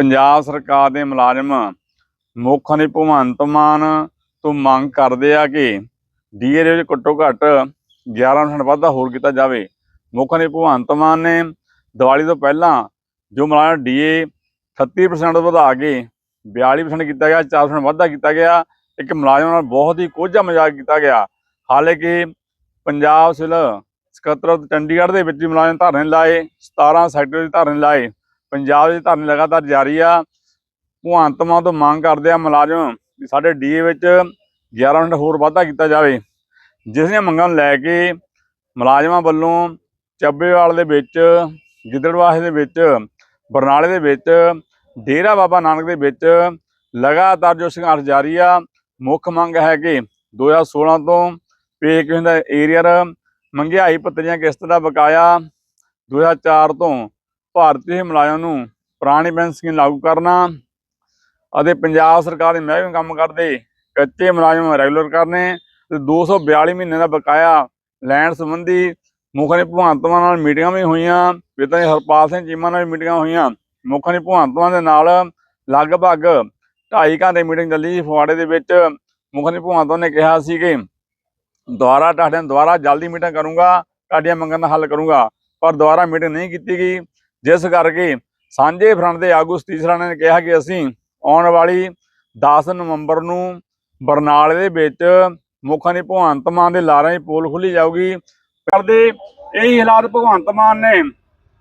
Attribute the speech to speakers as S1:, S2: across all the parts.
S1: ਪੰਜਾਬ ਸਰਕਾਰ ਦੇ ਮੁਲਾਜ਼ਮ ਮੁੱਖ ਨੇ ਭਗਵੰਤ ਮਾਨ ਤੋਂ ਮੰਗ ਕਰਦੇ ਆ ਕਿ ਡੀਏ ਦੇ ਵਿੱਚ ਘੱਟੋ ਘੱਟ 11% ਵਾਧਾ ਹੋਰ ਕੀਤਾ ਜਾਵੇ। ਮੁੱਖ ਨੇ ਭਗਵੰਤ ਮਾਨ ਨੇ ਦੀਵਾਲੀ ਤੋਂ ਪਹਿਲਾਂ ਜੋ ਮੁਲਾਜ਼ਮ ਡੀਏ 38% ਵਧਾ ਕੇ 42% ਕੀਤਾ ਗਿਆ 4% ਵਾਧਾ ਕੀਤਾ ਗਿਆ, ਇੱਕ ਮੁਲਾਜ਼ਮ ਨਾਲ ਬਹੁਤ ਹੀ ਕੋਝਾ ਮਜ਼ਾਕ ਕੀਤਾ ਗਿਆ। ਹਾਲਾਂਕਿ ਪੰਜਾਬ ਸਿਵਲ ਸਕੱਤਰ ਚੰਡੀਗੜ੍ਹ ਦੇ ਵਿੱਚ ਵੀ ਮੁਲਾਜ਼ਮ ਧਰਨੇ ਲਾਏ 17 ਸੈਕਟਰ ਦੇ ਧਰਨੇ ਲਾਏ। ਪੰਜਾਬ ਦੇ ਧਰਨੇ ਲਗਾਤਾਰ ਜਾਰੀ ਆ। ਭਗਵੰਤ ਮਾਨ ਤੋਂ ਮੰਗ ਕਰਦੇ ਆ ਮੁਲਾਜ਼ਮ ਵੀ ਸਾਡੇ ਡੀਏ ਵਿੱਚ 11% ਹੋਰ ਵਾਧਾ ਕੀਤਾ ਜਾਵੇ। ਜਿਸ ਦੀਆਂ ਮੰਗਾਂ ਨੂੰ ਲੈ ਕੇ ਮੁਲਾਜ਼ਮਾਂ ਵੱਲੋਂ ਚੱਬੇਵਾਲ ਦੇ ਵਿੱਚ, ਗਿੱਦੜਵਾਹੇ ਦੇ ਵਿੱਚ, ਬਰਨਾਲੇ ਦੇ ਵਿੱਚ, ਡੇਰਾ ਬਾਬਾ ਨਾਨਕ ਦੇ ਵਿੱਚ ਲਗਾਤਾਰ ਜੋ ਸੰਘਰਸ਼ ਜਾਰੀ ਆ, ਮੁੱਖ ਮੰਗ ਹੈ ਕਿ 2016 ਤੋਂ ਪੇ ਕਿਉਂ ਦਾ ਏਰੀਅਰ ਮੰਗਿਆਈ ਪੱਤਰੀਆਂ ਕਿਸ਼ਤ ਦਾ ਬਕਾਇਆ 2004 ਤੋਂ ਭਾਰਤੀ ਮੁਲਾਜ਼ਮ ਨੂੰ ਪੁਰਾਣੀ ਪੈਨਸ਼ਨ ਸਕੀਮ ਲਾਗੂ ਕਰਨਾ ਅਤੇ ਪੰਜਾਬ ਸਰਕਾਰ ਦੇ ਮਹਿਕਮੇ ਕੰਮ ਕਰਦੇ ਕੱਚੇ ਮੁਲਾਜ਼ਮ ਰੈਗੂਲਰ ਕਰਨੇ ਤੇ 242 ਮਹੀਨੇ ਦਾ ਬਕਾਇਆ ਲੈਣ ਸੰਬੰਧੀ ਮੁੱਖ ਨੇ ਭਗਵੰਤ ਨਾਲ ਮੀਟਿੰਗਾਂ ਵੀ ਹੋਈਆਂ, ਪਿਤਾ ਹਰਪਾਲ ਸਿੰਘ ਚੀਮਾ ਨਾਲ ਵੀ ਮੀਟਿੰਗਾਂ ਹੋਈਆਂ। ਮੁੱਖ ਨੇ ਭਗਵੰਤ ਦੇ ਨਾਲ ਲਗਭਗ 2.5 ਘੰਟੇ ਮੀਟਿੰਗ ਚੱਲੀ ਸੀ ਫਗਵਾੜੇ ਦੇ ਵਿੱਚ। ਮੁੱਖ ਨੇ ਭਗਵੰਤ ਨੇ ਕਿਹਾ ਸੀ ਕਿ ਦੁਬਾਰਾ ਤੁਹਾਡੇ ਨਾਲ ਦੁਬਾਰਾ ਜਲਦੀ ਮੀਟਿੰਗ ਕਰੂੰਗਾ, ਤੁਹਾਡੀਆਂ ਮੰਗਾਂ ਦਾ ਹੱਲ ਕਰੂੰਗਾ, ਪਰ ਦੁਬਾਰਾ ਮੀਟਿੰਗ ਨਹੀਂ ਕੀਤੀ ਗਈ। ਜਿਸ ਕਰਕੇ ਸਾਂਝੇ ਫਰੰਟ ਦੇ ਆਗੂ ਸਤੀਸ਼ ਰਾਣਾ ਨੇ ਕਿਹਾ ਕਿ ਅਸੀਂ ਆਉਣ ਵਾਲੀ 10 ਨਵੰਬਰ ਨੂੰ ਬਰਨਾਲੇ ਦੇ ਵਿੱਚ ਮੁੱਖਾਂ ਦੀ ਭਗਵੰਤ ਮਾਨ ਦੇ ਲਾਰਾਂ ਦੀ ਪੋਲ ਖੁੱਲੀ ਜਾਊਗੀ। ਕਰਦੇ ਇਹੀ ਹਾਲਾਤ ਭਗਵੰਤ ਮਾਨ ਨੇ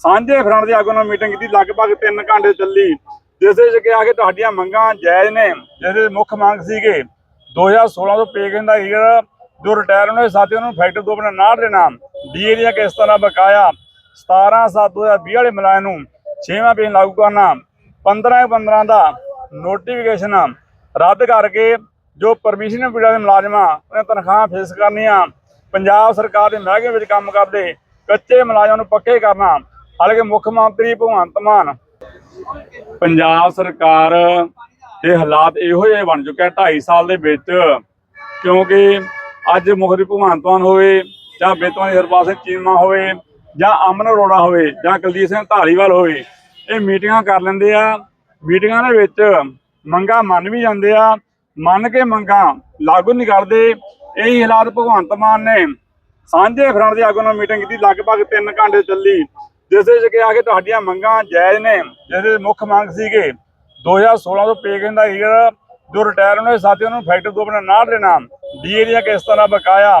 S1: ਸਾਂਝੇ ਫਰੰਟ ਦੇ ਆਗੂਆਂ ਨਾਲ ਮੀਟਿੰਗ ਕੀਤੀ, ਲਗਭਗ 3 ਘੰਟੇ ਚੱਲੀ, ਜਿਸ ਵਿੱਚ ਕਿਹਾ ਕਿ ਤੁਹਾਡੀਆਂ ਮੰਗਾਂ ਜਾਇਜ਼ ਨੇ, ਜਿਸ ਮੁੱਖ ਮੰਗ ਸੀਗੇ 2016 ਤੋਂ ਪੇ ਦਾ ਹੀਰ ਜੋ ਰਿਟਾਇਰ ਹੋਏ ਸਾਥੀਆਂ ਨੂੰ ਫੈਕਟਰ ਦੋ ਬਣਾ ਨਾ ਦੇਣਾ, ਡੀਏ ਦੀਆਂ ਕਿਸ਼ਤਾਂ ਦਾ ਬਕਾਇਆ 17 7 2020 ਵਾਲੇ ਮਲਾਇਆ ਨੂੰ 6ਵਾਂ ਪੇ ਲਾਗੂ ਕਰਨਾ। 15 15 ਦਾ ਨੋਟੀਫਿਕੇਸ਼ਨ ਰੱਦ ਕਰਕੇ ਜੋ ਪਰਮਿਸ਼ਨ ਪੀੜਾ ਦੇ ਮੁਲਾਜ਼ਮਾਂ, ਉਹਨਾਂ ਤਨਖਾਹਾਂ ਫੇਸ ਕਰਨੀਆਂ ਪੰਜਾਬ ਸਰਕਾਰ ਦੇ ਮਹਿਕਮੇ ਵਿੱਚ ਕੰਮ ਕਰਦੇ, ਕੱਚੇ ਮੁਲਾਜ਼ਮਾਂ ਨੂੰ ਪੱਕੇ ਕਰਨਾ। ਹਾਲਾਂਕਿ ਮੁੱਖ ਮੰਤਰੀ ਭਗਵੰਤ ਮਾਨ, ਪੰਜਾਬ ਸਰਕਾਰ ਦੇ ਹਾਲਾਤ ਇਹੋ ਜਿਹੇ ਬਣ ਚੁੱਕੇ ਆ 2.5 ਸਾਲ ਦੇ ਵਿੱਚ, ਕਿਉਂਕਿ ਅੱਜ ਮੁਖਰੀ ਭਗਵੰਤ ਮਾਨ ਹੋਵੇ ਜਾਂ ਬੇਤਵਾਨ ਹਰਪਾਲ ਸਿੰਘ ਚੀਮਾ ਹੋਵੇ ਜਾਂ ਅਮਨ ਅਰੋੜਾ ਹੋਵੇ ਜਾਂ ਕੁਲਦੀਪ ਸਿੰਘ ਧਾਲੀਵਾਲ ਹੋਵੇ, ਇਹ ਮੀਟਿੰਗਾਂ ਕਰ ਲੈਂਦੇ ਆ। ਮੀਟਿੰਗਾਂ ਦੇ ਵਿੱਚ ਮੰਗਾਂ ਮੰਨ ਵੀ ਜਾਂਦੇ ਆ, ਮੰਨ ਕੇ ਮੰਗਾਂ ਲਾਗੂ ਨਹੀਂ ਕਰਦੇ। ਇਹੀ ਹਾਲਾਤ ਭਗਵੰਤ ਮਾਨ ਨੇ ਸਾਂਝੇ ਫਰੰਟ ਦੇ ਆਗੂ ਨਾਲ ਮੀਟਿੰਗ ਕੀਤੀ, ਲਗਭਗ 3 ਘੰਟੇ ਚੱਲੀ। ਜਿਸ ਵਿੱਚ ਕਿਹਾ ਕਿ ਤੁਹਾਡੀਆਂ ਮੰਗਾਂ ਜਾਇਜ਼ ਨੇ ਜਿਹਦੇ ਮੁੱਖ ਮੰਗ ਸੀਗੇ 2016 ਤੋਂ ਪੇ ਦਾ ਹੀਰ, ਜੋ ਰਿਟਾਇਰ ਹੋਏ ਸਾਥੀਆਂ ਨੂੰ ਫੈਕਟਰ ਦੋ ਬਣਾ ਨਾ ਦੇਣਾ। ਡੀਏ ਦੀਆਂ ਕਿਸ਼ਤਾਂ ਦਾ ਬਕਾਇਆ